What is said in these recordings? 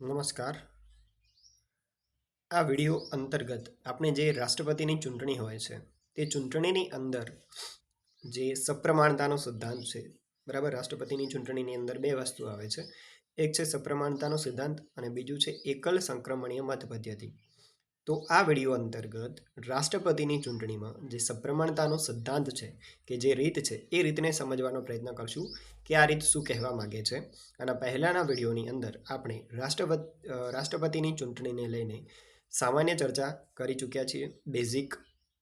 નમસ્કાર. આ વિડિયો અંતર્ગત આપણે જે રાષ્ટ્રપતિની ચૂંટણી હોય છે, તે ચૂંટણીની અંદર જે સપ્રમાણતાનો સિદ્ધાંત છે, બરાબર? રાષ્ટ્રપતિની ચૂંટણીની અંદર બે વસ્તુ આવે છે. એક છે સપ્રમાણતાનો સિદ્ધાંત અને બીજું છે એકલ સંક્રમણીય મત પદ્ધતિ તો આ વિડિયો અંતર્ગત રાષ્ટ્રપતિની ચૂંટણીમાં જે સપ્રમાણતાનો સિદ્ધાંત છે કે જે રીત છે એ રીતને સમજવાનો પ્રયત્ન કરશું કે આ રીત શું કહેવા માગે છે. અને પહેલાંના વિડીયોની અંદર આપણે રાષ્ટ્રપતિ રાષ્ટ્રપતિની ચૂંટણીને લઈને સામાન્ય ચર્ચા કરી ચૂક્યા છીએ, બેઝિક,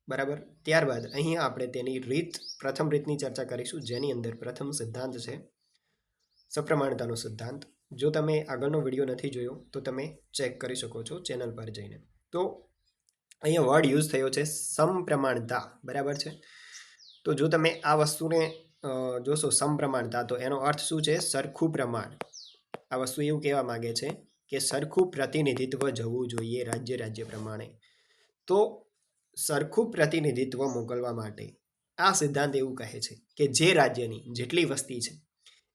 બરાબર? ત્યારબાદ અહીં આપણે તેની રીત, પ્રથમ રીતની ચર્ચા કરીશું, જેની અંદર પ્રથમ સિદ્ધાંત છે સપ્રમાણતાનો સિદ્ધાંત. જો તમે આગળનો વીડિયો નથી જોયો તો તમે ચેક કરી શકો છો ચેનલ પર જઈને. તો અહીંયા વર્ડ યુઝ થયો છે સમપ્રમાણતા, બરાબર છે? તો જો તમે આ વસ્તુને જોશો સમપ્રમાણતા, તો એનો અર્થ શું છે? સરખું પ્રમાણ. આ વસ્તુ એવું કહેવા માંગે છે કે સરખું પ્રતિનિધિત્વ જવું જોઈએ રાજ્ય રાજ્ય પ્રમાણે. તો સરખું પ્રતિનિધિત્વ મોકલવા માટે આ સિદ્ધાંત એવું કહે છે કે જે રાજ્યની જેટલી વસ્તી છે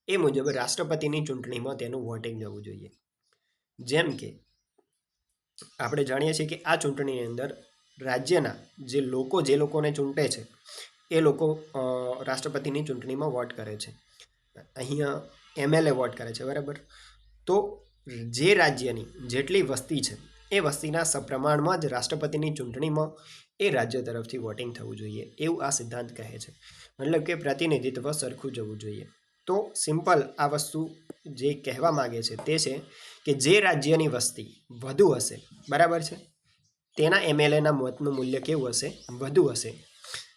એ મુજબ રાષ્ટ્રપતિની ચૂંટણીમાં તેનું વોટિંગ જવું જોઈએ. જેમ કે આપણે જાણીએ છીએ કે આ ચૂંટણીની અંદર રાજ્યના જે લોકો, જે લોકોને ચૂંટે છે, એ લોકો રાષ્ટ્રપતિની ચૂંટણીમાં વોટ કરે છે. અહીંયા એમએલએ વોટ કરે છે, બરાબર? તો જે રાજ્યની જેટલી વસ્તી છે, એ વસ્તીના સપ્રમાણમાં જ રાષ્ટ્રપતિની ચૂંટણીમાં એ રાજ્ય તરફથી વોટિંગ થવું જોઈએ એવું આ સિદ્ધાંત કહે છે. મતલબ કે પ્રતિનિધિત્વ સરખું જવું જોઈએ. તો સિમ્પલ આ વસ્તુ જે કહેવા માગે છે તે છે કે જે રાજ્યની વસ્તી વધુ હશે, બરાબર છે? તેના એમએલએના મતનું મૂલ્ય કેવું હશે? વધુ હશે.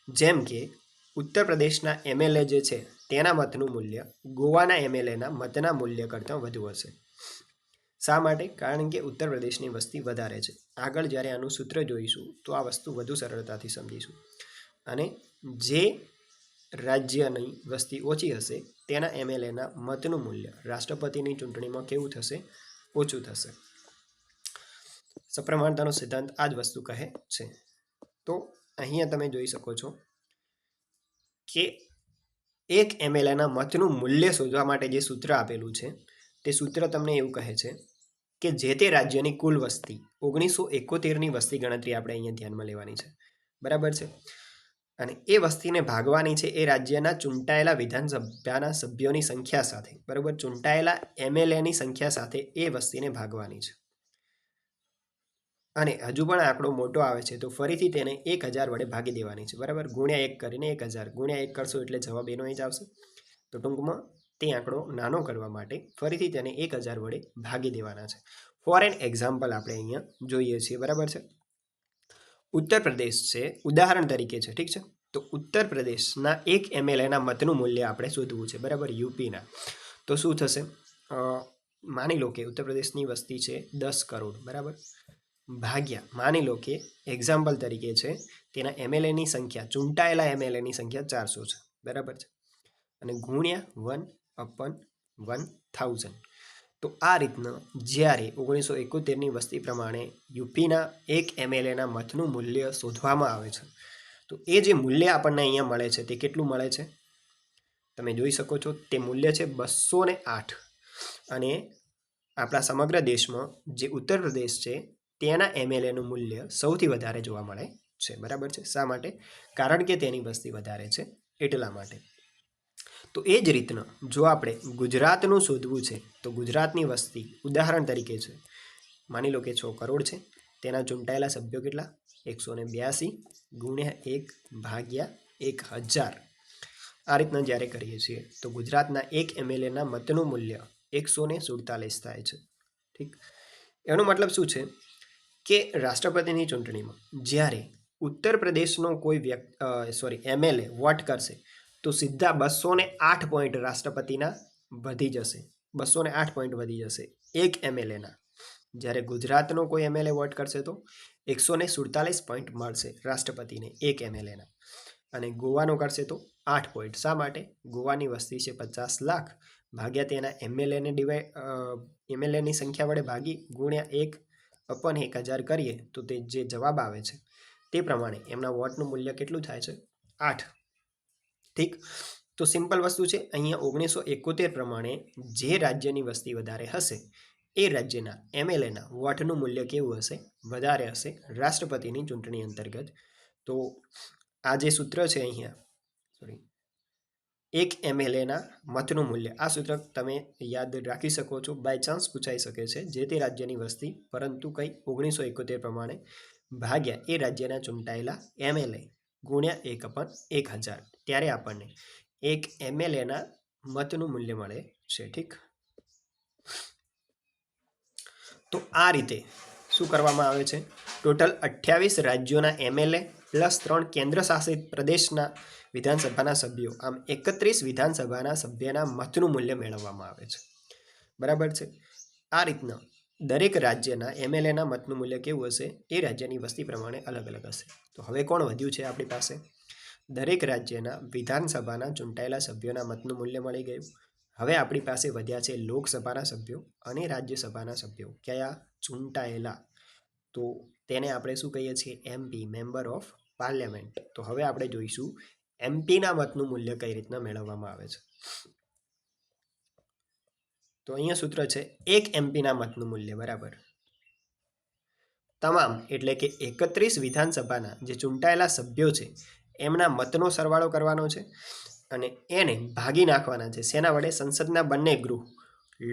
જેમ કે ઉત્તર પ્રદેશના એમએલએ જે છે તેના મતનું મૂલ્ય ગોવાના એમએલએના મતના મૂલ્ય કરતાં વધુ હશે. શા માટે? કારણ કે ઉત્તર પ્રદેશની વસ્તી વધારે છે. આગળ જ્યારે આનું સૂત્ર જોઈશું તો આ વસ્તુ વધુ સરળતાથી સમજીશું. અને જે રાજ્યની વસ્તી ઓછી હશે તેના એમએલએના મતનું મૂલ્ય. રાષ્ટ્રપતિની ચૂંટણીમાં કેવું થશે? ઓછું થશે. સપ્રમાણતાનો સિદ્ધાંત આ જ વસ્તુ કહે છે. તો અહીંયા તમે જોઈ શકો છો કે એક એમએલએના મતનું મૂલ્ય શોધવા માટે જે સૂત્ર આપેલું છે, તે સૂત્ર તમને એવું કહે છે કે જે તે રાજ્યની કુલ વસ્તી, ઓગણીસો એકોતેરની વસ્તી ગણતરી આપણે અહીંયા ધ્યાનમાં લેવાની છે. બરાબર છે? અને એ વસ્તીને ભાગવાની છે એ રાજ્યના ચૂંટાયેલા વિધાનસભાના સભ્યોની સંખ્યા સાથે. બરાબર? ચૂંટાયેલા એમએલએની સંખ્યા સાથે એ વસ્તીને ભાગવાની છે. અને હજુ પણ આંકડો મોટો આવે છે, તો ફરીથી તેને એક હજાર વડે ભાગી દેવાની છે. બરાબર? ગુણ્યા એક કરીને એક હજાર. ગુણ્યા એક કરશો એટલે જવાબ એનો જ આવશે. તો ટૂંકમાં તે આંકડો નાનો કરવા માટે ફરીથી તેને એક હજાર વડે ભાગી દેવાના છે. ફોર એન એક્ઝામ્પલ આપણે અહીંયા જોઈએ છીએ. બરાબર છે? ઉત્તર પ્રદેશ છે, ઉદાહરણ તરીકે છે, ઠીક છે? તો ઉત્તર પ્રદેશના એક એમએલએના મતનું મૂલ્ય આપણે શોધવું છે, બરાબર? યુપીના તો શું થશે? માની લો કે ઉત્તર પ્રદેશની વસ્તી છે દસ કરોડ, બરાબર? ભાગ્યા, માની લો કે એક્ઝામ્પલ તરીકે છે, તેના એમએલએની સંખ્યા, ચૂંટાયેલા એમએલએની સંખ્યા ચારસો છે, બરાબર છે? અને ગુણ્યા વન અપન વન થાઉઝન્ડ તો આ રીતના જ્યારે ઓગણીસો એકોતેરની વસ્તી પ્રમાણે યુપીના એક એમએલએના મતનું મૂલ્ય શોધવામાં આવે છે, તો એ જે મૂલ્ય આપણને અહીંયા મળે છે તે કેટલું મળે છે? તમે જોઈ શકો છો તે મૂલ્ય છે બસો ને આઠ. અને આપણા સમગ્ર દેશમાં જે ઉત્તર પ્રદેશ છે તેના એમએલએનું મૂલ્ય સૌથી વધારે જોવા મળે છે. બરાબર છે? શા માટે? કારણ કે તેની વસ્તી વધારે છે એટલા માટે. તો એ જ રીતના જો આપણે ગુજરાતનું શોધવું છે, તો ગુજરાતની વસ્તી ઉદાહરણ તરીકે છે. માની લો કે છ કરોડ છે, તેના ચૂંટાયેલા સભ્યો કેટલા? એકસો ને બ્યાસી ગુણ્યા એક ભાગ્યા એક હજાર. આ રીતના જ્યારે કરીએ છીએ, તો ગુજરાતના એક એમએલએના મતનું મૂલ્ય એકસો ને સુડતાલીસ થાય છે. ઠીક? એનો મતલબ શું છે? કે રાષ્ટ્રપતિની ચૂંટણીમાં જ્યારે ઉત્તર પ્રદેશનો કોઈ વ્યક્તિ સોરી એમએલએ વોટ કરશે તો સીધા બસો ને આઠ પોઈન્ટ રાષ્ટ્રપતિના વધી જશે. બસો ને આઠ પોઈન્ટ વધી જશે. એક એમએલએના જ્યારે ગુજરાતનો કોઈ એમએલએ વોટ કરશે તો એકસો ને સુડતાલીસ પોઈન્ટ મળશે રાષ્ટ્રપતિને એક એમએલએના અને ગોવાનો કરશે તો આઠ પોઈન્ટ શા માટે? ગોવાની વસ્તી છે પચાસ લાખ. ભાગ્યા તેના એમએલએને ડિવાઈડ એમએલએની સંખ્યા વડે ભાગી ગુણ્યા એક અપન એક હજાર કરીએ તો તે જે જવાબ આવે છે તે પ્રમાણે એમના વોટનું મૂલ્ય કેટલું થાય છે? આઠ. ઠીક? તો સિમ્પલ વસ્તુ છે, અહીંયા ઓગણીસો એકોતેર પ્રમાણે જે રાજ્યની વસ્તી વધારે હશે, એ રાજ્યના એમએલએના વોટનું મૂલ્ય કેવું હશે? વધારે હશે રાષ્ટ્રપતિની ચૂંટણી અંતર્ગત. તો આ જે સૂત્ર છે અહીંયા સોરી એક એમએલએના મતનું મૂલ્ય. આ સૂત્ર તમે યાદ રાખી શકો છો બાય ચાન્સ પૂછાઈ શકે છે, જે તે રાજ્યની વસ્તી, પરંતુ કંઈ ઓગણીસો એકોતેર પ્રમાણે ભાગ્યા એ રાજ્યના ચૂંટાયેલા એમએલએ ગુણ્યા એક અપન એક હજાર. ત્યારે આપણને એક એમએલએના મતનું મૂલ્ય મળે છે, ઠીક? તો આ રીતે શું કરવામાં આવે છે? ટોટલ અઠ્યાવીસ રાજ્યોના એમએલએ પ્લસ ત્રણ કેન્દ્ર શાસિત પ્રદેશના વિધાનસભાના સભ્યો. આમ એકત્રીસ વિધાનસભાના સભ્યના મતનું મૂલ્ય મેળવવામાં આવે છે. બરાબર છે? આ રીતના દરેક રાજ્યના એમએલએના મતનું મૂલ્ય કેવું હશે? એ રાજ્યની વસ્તી પ્રમાણે અલગ અલગ હશે. તો હવે કોણ વધ્યું છે આપણી પાસે? દરેક રાજ્યના વિધાનસભાના ચૂંટાયેલા સભ્યોના મતનું મૂલ્ય મળી ગયું. હવે આપણી પાસે વધ્યા છે લોકસભાના સભ્યો અને રાજ્યસભાના સભ્યો. કયા? ચૂંટાયેલા. તો તેને આપણે શું કહીએ છીએ? MP member of parliament. તો હવે આપણે જોઈશું એમપીના મતનું મૂલ્ય કઈ રીતના મેળવવામાં આવે છે. તો અહીંયા સૂત્ર છે, એક એમપીના મતનું મૂલ્ય, બરાબર. તમામ એટલે કે એકત્રીસ વિધાનસભાના જે ચૂંટાયેલા સભ્યો છે, એમના મતનો સરવાળો કરવાનો છે અને એને ભાગી નાખવાના છે. શેના વડે? સંસદના બંને ગૃહ,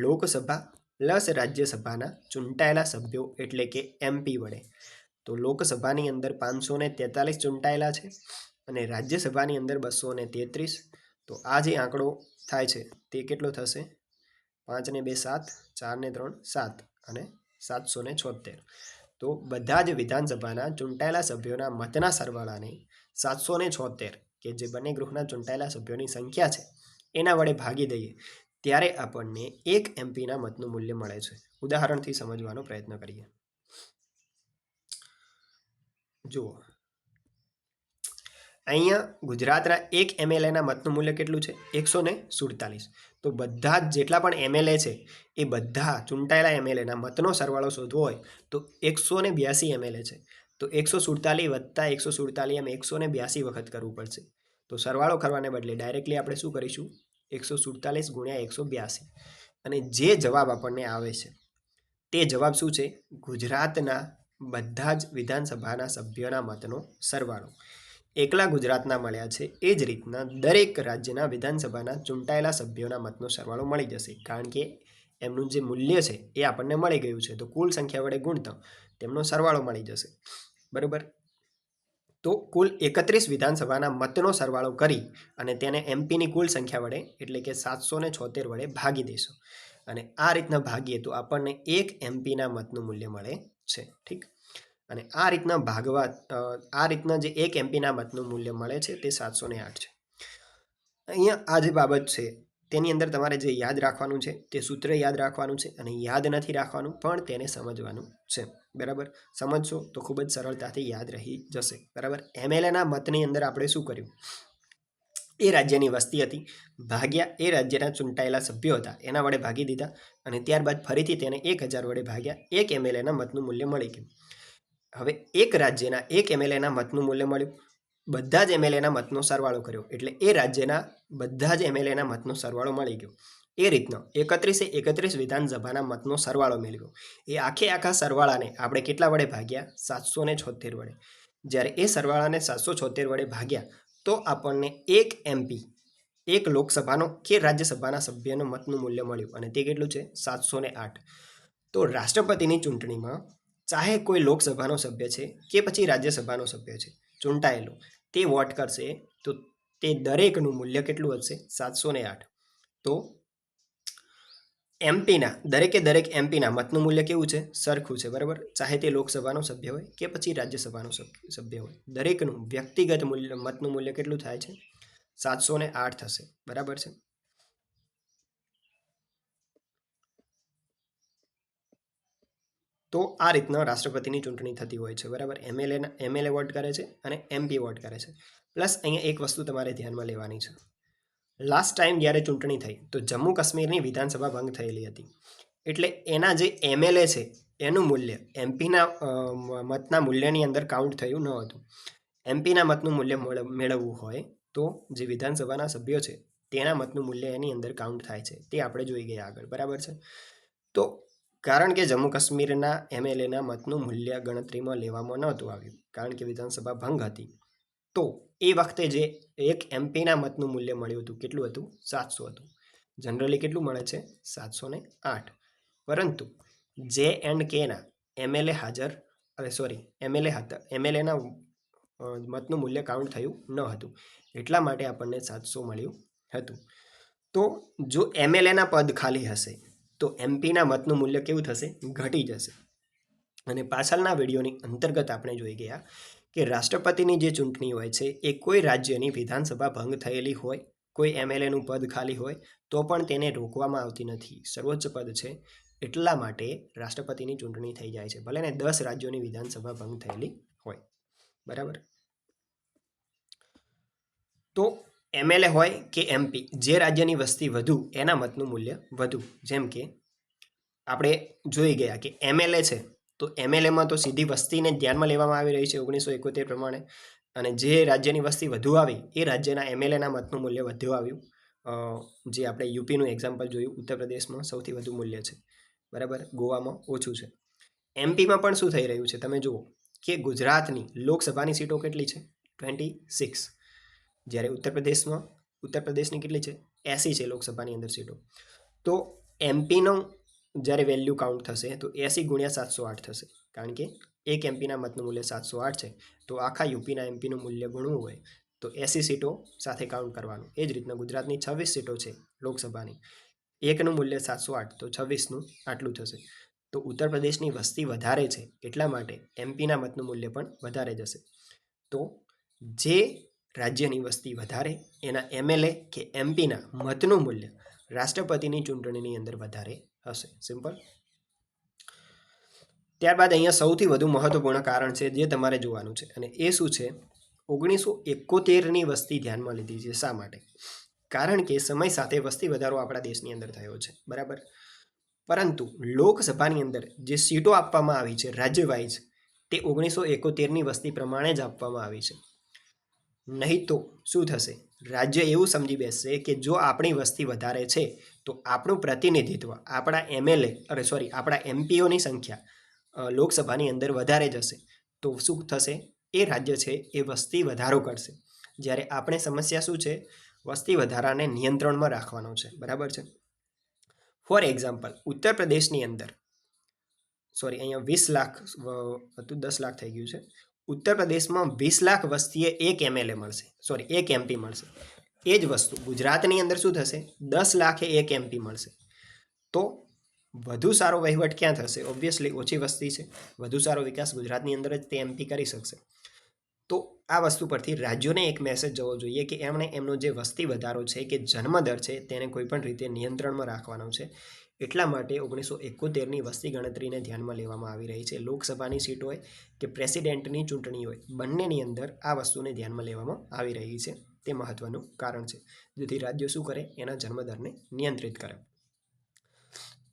લોકસભા પ્લસ રાજ્યસભાના ચૂંટાયેલા સભ્યો એટલે કે એમપી વડે. તો લોકસભાની અંદર પાંચસો ને તેતાલીસ ચૂંટાયેલા છે અને રાજ્યસભાની અંદર બસો ને તેત્રીસ. તો આ જે આંકડો થાય છે, તે કેટલો થશે? પાંચ ને બે સાત ચાર ને ત્રણ સાત અને સાતસો ને છોતેર. તો બધા જ વિધાનસભાના ચૂંટાયેલા સભ્યોના મતના સરવાળાને સાતસો ને છોતેર કે જે બંને ગૃહના ચૂંટાયેલા સભ્યોની સંખ્યા છે, એના વડે ભાગી દઈએ, ત્યારે આપણને એક એમપીના મતનું મૂલ્ય મળે છે. ઉદાહરણથી સમજવાનો પ્રયત્ન કરીએ. જુઓ અહીંયા ગુજરાતના એક એમએલએના મતનું મૂલ્ય કેટલું છે? એકસો ને સુડતાલીસ. તો બધા જ જેટલા પણ એમએલએ છે, એ બધા ચૂંટાયેલા એમએલએના મતનો સરવાળો શોધવો હોય, તો એકસો ને બ્યાસી એમએલએ છે. તો એકસો સુડતાલીસ વત્તા એકસો સુડતાલીસ એમ એકસો ને બ્યાસી વખત કરવું પડશે. તો સરવાળો કરવાને બદલે ડાયરેક્ટલી આપણે શું કરીશું? એકસો સુડતાલીસ ગુણ્યા એકસો બ્યાસી. અને જે જવાબ આપણને આવે છે, તે જવાબ શું છે? ગુજરાતના બધા જ વિધાનસભાના સભ્યોના મતનો સરવાળો. એકલા ગુજરાતના મળ્યા છે. એ જ રીતના દરેક રાજ્યના વિધાનસભાના ચૂંટાયેલા સભ્યોના મતનો સરવાળો મળી જશે. કારણ કે એમનું જે મૂલ્ય છે એ આપણને મળી ગયું છે. તો કુલ સંખ્યા વડે ગુણતા તેમનો સરવાળો મળી જશે. બરાબર? તો કુલ એકત્રીસ વિધાનસભાના મતનો સરવાળો કરી અને તેને એમપીની કુલ સંખ્યા વડે એટલે કે સાતસો ને છોતેર વડે ભાગી દઈશું અને આ રીતના ભાગીએ તો આપણને એક એમપીના મતનું મૂલ્ય મળે છે. ઠીક? અને આ રીતના ભાગવા આ રીતના જે એક એમપીના મતનું મૂલ્ય મળે છે તે સાતસો ને આઠ છે. અહીંયા આ જે બાબત છે, તેની અંદર તમારે જે યાદ રાખવાનું છે, તે સૂત્ર યાદ રાખવાનું છે અને યાદ નથી રાખવાનું, પણ તેને સમજવાનું છે. બરાબર? સમજશો તો ખૂબ જ સરળતાથી યાદ રહી જશે. બરાબર? એમએલએના મતની અંદર આપણે શું કર્યું? એ રાજ્યની વસ્તી હતી. ભાગ્યા એ રાજ્યના ચૂંટાયેલા સભ્યો હતા. એના વડે ભાગી દીધા અને ત્યારબાદ ફરીથી તેને એક હજાર વડે ભાગ્યા એક એમએલએના મતનું મૂલ્ય મળી ગયું. હવે એક રાજ્યના એક એમએલએના મતનું મૂલ્ય મળ્યું. બધા જ એમએલએના મતનો સરવાળો કર્યો. એટલે એ રાજ્યના બધા જ એમએલએના મતનો સરવાળો મળી ગયો. એ રીતનો એકત્રીસે એકત્રીસ વિધાનસભાના મતનો સરવાળો મેળવ્યો. એ આખે આખા સરવાળાને આપણે કેટલા વડે ભાગ્યા? સાતસો ને છોતેર વડે. જ્યારે એ સરવાળાને સાતસો છોતેર વડે ભાગ્યા, તો આપણને એક એમપી એક લોકસભાનો કે રાજ્યસભાના સભ્યનું મતનું મૂલ્ય મળ્યું. અને તે કેટલું છે? સાતસો આઠ. તો રાષ્ટ્રપતિની ચૂંટણીમાં ચાહે કોઈ લોકસભાનો સભ્ય છે કે પછી રાજ્યસભાનો સભ્ય છે, ચૂંટાયેલો, તે વોટ કરશે, તો તે દરેકનું મૂલ્ય કેટલું હશે? સાતસો ને આઠ. તો એમપીના દરેકે દરેક એમપીના મતનું મૂલ્ય કેવું છે? સરખું છે, બરાબર? ચાહે તે લોકસભાનો સભ્ય હોય કે પછી રાજ્યસભાનો સભ્ય હોય. દરેકનું વ્યક્તિગત મૂલ્ય, મતનું મૂલ્ય કેટલું થાય છે? સાતસો આઠ થશે, બરાબર છે? તો આ રીતના રાષ્ટ્રપતિની ચૂંટણી થતી હોય છે, બરાબર? એમએલએ એમએલએ વોટ કરે છે અને એમપી વોટ કરે છે. પ્લસ અહીંયા એક વસ્તુ તમારે ધ્યાનમાં લેવાની છે. લાસ્ટ ટાઈમ જ્યારે ચૂંટણી થઈ, તો જમ્મુ કાશ્મીરની વિધાનસભા ભંગ થયેલી હતી. એટલે એના જે એમએલએ છે, એનું મૂલ્ય એમપીના મતના મૂલ્યની અંદર કાઉન્ટ થયું ન હતું. એમપીના મતનું મૂલ્ય મેળવવું હોય, તો જે વિધાનસભાના સભ્યો છે, તેના મતનું મૂલ્ય એની અંદર કાઉન્ટ થાય છે. તે આપણે જોઈ ગયા આગળ, બરાબર છે? તો કારણ કે જમ્મુ કાશ્મીરના એમએલએના મતનું મૂલ્ય ગણતરીમાં લેવામાં નહોતું આવ્યું, કારણ કે વિધાનસભા ભંગ હતી. તો એ વખતે જે એક એમપીના મતનું મૂલ્ય મળ્યું હતું, કેટલું હતું? સાતસો હતું. જનરલી કેટલું મળે છે? સાતસો ને આઠ. પરંતુ જે એન્ડ કેના એમએલએ હાજર, અરે સોરી એમએલએ હતા એમએલએના મતનું મૂલ્ય કાઉન્ટ થયું ન હતું. એટલા માટે આપણને સાતસો મળ્યું હતું. તો જો એમએલએના પદ ખાલી હશે તો એમપીના મતનું મૂલ્ય કેવું થશે? ઘટી જશે. અને પાછળના વિડીયોની અંતર્ગત આપણે જોઈ ગયા કે રાષ્ટ્રપતિની જે ચૂંટણી હોય છે, એ કોઈ રાજ્યની વિધાનસભા ભંગ થયેલી હોય, કોઈ એમએલએનું પદ ખાલી હોય, તો પણ તેને રોકવામાં આવતી નથી. સર્વોચ્ચ પદ છે. એટલા માટે રાષ્ટ્રપતિની ચૂંટણી થઈ જાય છે. ભલે ને દસ રાજ્યોની વિધાનસભા ભંગ થયેલી હોય. બરાબર? તો એમએલએ હોય કે એમપી જે રાજ્યની વસ્તી વધુ, એના મતનું મૂલ્ય વધુ. જેમ કે, આપણે જોઈ ગયા કે એમએલએ છે, તો એમએલએમાં તો સીધી વસ્તીને ધ્યાનમાં લેવામાં આવી રહી છે ઓગણીસો એકોતેર પ્રમાણે. અને જે રાજ્યની વસ્તી વધુ આવી, એ રાજ્યના એમએલએના મતનું મૂલ્ય વધુ આવ્યું. જે આપણે યુપીનું એક્ઝામ્પલ જોયું, ઉત્તર પ્રદેશમાં સૌથી વધુ મૂલ્ય છે. બરાબર? ગોવામાં ઓછું છે. એમપીમાં પણ શું થઈ રહ્યું છે? તમે જુઓ કે ગુજરાતની લોકસભાની સીટો કેટલી છે? Twenty six. જ્યારે ઉત્તર પ્રદેશમાં, ઉત્તર પ્રદેશની કેટલી છે? એસી છે લોકસભાની અંદર સીટો. તો એમપીનો જ્યારે વેલ્યુ કાઉન્ટ થશે, તો એસી ગુણ્યા સાતસો આઠ થશે. કારણ કે એક એમપીના મતનું મૂલ્ય સાતસો આઠ છે. તો આખા યુપીના એમપીનું મૂલ્ય ગણવું હોય, તો એસી સીટો સાથે કાઉન્ટ કરવાનું. એ જ રીતના ગુજરાતની છવ્વીસ સીટો છે લોકસભાની. એકનું મૂલ્ય સાતસો આઠ, તો છવ્વીસનું આટલું થશે. તો ઉત્તર પ્રદેશની વસ્તી વધારે છે એટલા માટે એમપીના મતનું મૂલ્ય પણ વધારે જશે. તો જે રાજ્યની વસ્તી વધારે, એના એમએલએ કે એમપીના મતનું મૂલ્ય રાષ્ટ્રપતિની ચૂંટણીની અંદર વધારે હશે. સિમ્પલ ત્યારબાદ અહીંયા સૌથી વધુ મહત્વપૂર્ણ કારણ છે જે તમારે જોવાનું છે અને એ શું છે? ઓગણીસો એકોતેરની વસ્તી ધ્યાનમાં લીધી છે શા માટે? કારણ કે સમય સાથે વસ્તી વધારો આપણા દેશની અંદર થયો છે. બરાબર? પરંતુ લોકસભાની અંદર જે સીટો આપવામાં આવી છે રાજ્ય વાઇઝ તે ઓગણીસો એકોતેરની વસ્તી પ્રમાણે જ આપવામાં આવી છે. નહીં તો શું થશે? રાજ્ય એવું સમજી બેસશે કે જો આપણી વસ્તી વધારે છે, તો આપણું પ્રતિનિધિત્વ, આપણા એમએલએ અરે સોરી આપણા એમપીઓની સંખ્યા લોકસભાની અંદર વધારે જશે. તો શું થશે? એ રાજ્ય છે, એ વસ્તી વધારો કરશે. જ્યારે આપણે સમસ્યા શું છે? વસ્તી વધારાને નિયંત્રણમાં રાખવાનો છે. બરાબર છે? ફોર એક્ઝામ્પલ ઉત્તર પ્રદેશની અંદર સોરી અહીંયા વીસ લાખ હતું, દસ લાખ થઈ ગયું છે. ઉત્તર પ્રદેશમાં વીસ લાખ વસ્તીએ એક એમએલએ મળશે. સોરી એક એમપી મળશે. એ જ વસ્તુ. ગુજરાતની અંદર શું થશે? દસ લાખે એક એમપી મળશે. તો વધુ સારો વહીવટ ક્યાં થશે? ઓબ્વિયસલી ઓછી વસ્તી છે. વધુ સારો વિકાસ ગુજરાતની અંદર જ તે એમપી કરી શકશે. તો આ વસ્તુ પરથી રાજ્યોને એક મેસેજ જવો જોઈએ કે એમણે એમનો જે વસ્તી વધારો છે કે જન્મદર છે તેને કોઈપણ રીતે નિયંત્રણમાં રાખવાનો છે. એટલા માટે ઓગણીસો એકોતેરની વસ્તી ગણતરીને ધ્યાનમાં લેવામાં આવી રહી છે. લોકસભાની સીટ હોય કે પ્રેસિડેન્ટની ચૂંટણી હોય, બંનેની અંદર આ વસ્તુને ધ્યાનમાં લેવામાં આવી રહી છે. તે મહત્વનું કારણ છે. જેથી રાજ્યો શું કરે? એના જન્મદરને નિયંત્રિત કરે.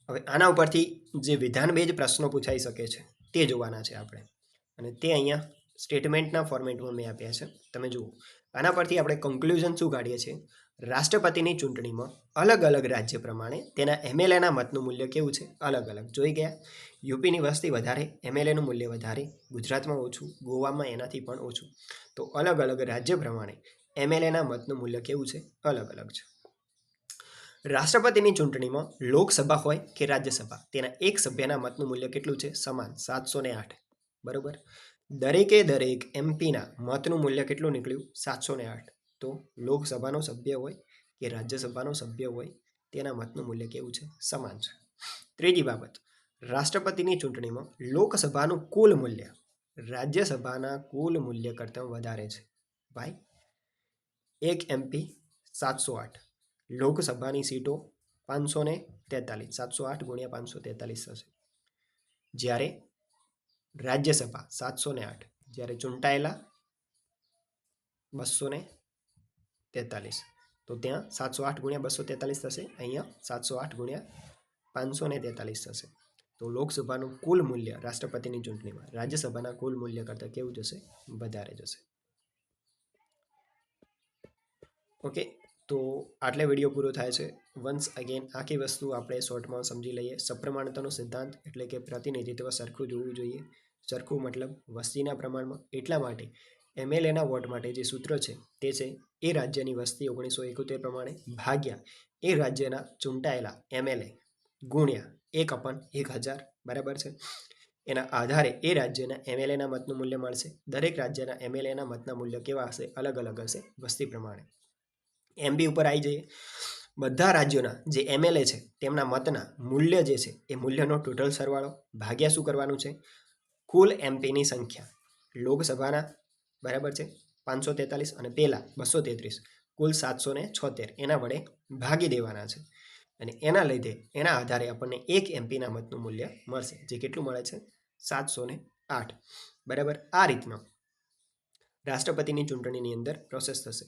હવે આના ઉપરથી જે વિધાન બેજ પ્રશ્નો પૂછાઈ શકે છે, તે જોવાના છે આપણે. અને તે અહીંયા સ્ટેટમેન્ટના ફોર્મેટમાં મેં આપ્યા છે. તમે જુઓ. આના પરથી આપણે કન્ક્લુઝન શું કાઢીએ છીએ? રાષ્ટ્રપતિની ચૂંટણીમાં અલગ અલગ રાજ્ય પ્રમાણે તેના એમએલએના મતનું મૂલ્ય કેવું છે? અલગ અલગ. જોઈ ગયા? યુપીની વસ્તી વધારે, એમએલએનું મૂલ્ય વધારે, ગુજરાતમાં ઓછું, ગોવામાં એનાથી પણ ઓછું. તો અલગ અલગ રાજ્ય પ્રમાણે એમએલએના મતનું મૂલ્ય કેવું છે? અલગ અલગ છે. રાષ્ટ્રપતિની ચૂંટણીમાં લોકસભા હોય કે રાજ્યસભા, તેના એક સભ્યના મતનું મૂલ્ય કેટલું છે? સમાન, સાતસો ને આઠ. બરોબર? દરેકે દરેક એમપીના મતનું મૂલ્ય કેટલું નીકળ્યું? સાતસો ને આઠ. તો લોકસભાનો સભ્ય હોય કે રાજ્યસભાનો સભ્ય હોય, તેના મતનું મૂલ્ય કેવું છે? સમાન છે. ત્રીજી બાબત, રાષ્ટ્રપતિની ચૂંટણીમાં લોકસભાનું કુલ મૂલ્ય રાજ્યસભાના કુલ મૂલ્ય કરતાં વધારે છે. ભાઈ, એક એમપી સાતસો આઠ, લોકસભાની સીટો પાંચસો ને તેતાલીસ, સાતસો આઠ ગુણ્યા પાંચસો તેતાલીસ થશે. જ્યારે રાજ્યસભા સાતસો ને આઠ, જ્યારે ચૂંટાયેલા બસો ને તેતાલીસ. તો ત્યાં સાતસો આઠ ગુણ્યા બસો તેતાલીસ થશે. અહીંયા સાતસો આઠ ગુણ્યા પાંચસો ને તેતાલીસ થશે. તો લોકસભાનું કુલ મૂલ્ય રાષ્ટ્રપતિની ચૂંટણીમાં, રાજ્યસભાના કુલ મૂલ્ય કરતાં કેવું જશે? વધારે જશે. ઓકે, તો આટલે વીડિયો પૂરો થાય છે. વન્સ અગેન આખી વસ્તુ આપણે શોર્ટમાં સમજી લઈએ. સપ્રમાણતાનો સિદ્ધાંત એટલે કે પ્રતિનિધિત્વ સરખું જોવું જોઈએ. સરખું મતલબ વસ્તીના પ્રમાણમાં એટલા માટે એમએલએના વોટ માટે જે સૂત્ર છે, તે છે, એ રાજ્યની વસ્તી ઓગણીસો એકોતેર પ્રમાણે ભાગ્યા. એ રાજ્યના ચૂંટાયેલા એમએલએ ગુણ્યા એક અપન એક હજાર. બરાબર છે? એના આધારે એ રાજ્યના એમએલએના મતનું મૂલ્ય મળશે. દરેક રાજ્યના એમએલએના મતના મૂલ્ય કેવા હશે? અલગ અલગ હશે વસ્તી પ્રમાણે. એમબી ઉપર આવી જઈએ. બધા રાજ્યોના જે એમએલએ છે, તેમના મતના મૂલ્ય જે છે, એ મૂલ્યનો ટોટલ સરવાળો. ભાગ્યા શું કરવાનું છે? કુલ એમપીની સંખ્યા. લોકસભાના બરાબર છે? પાંચસો તેતાલીસ અને પહેલાં બસો તેત્રીસ. કુલ સાતસો ને છોતેર. એના વડે ભાગી દેવાના છે. અને એના લીધે એના આધારે આપણને એક એમપીના મતનું મૂલ્ય મળશે, જે કેટલું મળે છે? સાતસો ને આઠ. બરાબર? આ રીતનો રાષ્ટ્રપતિની ચૂંટણીની અંદર પ્રોસેસ થશે.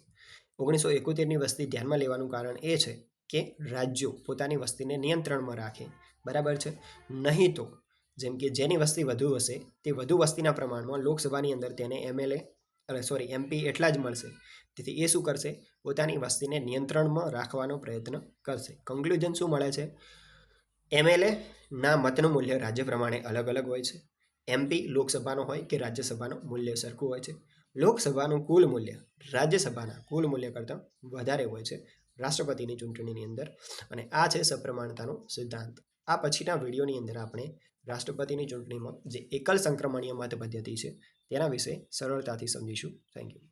ઓગણીસો એકોતેરની વસ્તી ધ્યાનમાં લેવાનું કારણ એ છે કે રાજ્યો પોતાની વસ્તીને નિયંત્રણમાં રાખે. બરાબર છે? નહીં તો, જેમ કે જેની વસ્તી વધુ હશે, તે વધુ વસ્તીના પ્રમાણમાં લોકસભાની અંદર તેને એમએલએ અરે સોરી એમપી એટલા જ મળશે. તેથી એ શું કરશે? પોતાની વસ્તીને નિયંત્રણમાં રાખવાનો પ્રયત્ન કરશે. કન્ક્લુઝન શું મળે છે? એમએલએ ના મતનું મૂલ્ય રાજ્ય પ્રમાણે અલગ અલગ હોય છે. એમપી લોકસભાનો હોય કે રાજ્યસભાનો મૂલ્ય સરખું હોય છે. લોકસભાનું કુલ મૂલ્ય રાજ્યસભાના કુલ મૂલ્ય કરતાં વધારે હોય છે રાષ્ટ્રપતિની ચૂંટણીની અંદર. અને આ છે સપ્રમાણતાનો સિદ્ધાંત. આ પછીના વિડીયોની અંદર આપણે રાષ્ટ્રપતિની ચૂંટણીમાં જે એકલ સંક્રમણીય મત પદ્ધતિ છે તેના વિશે સરળતાથી સમજીશું. Thank you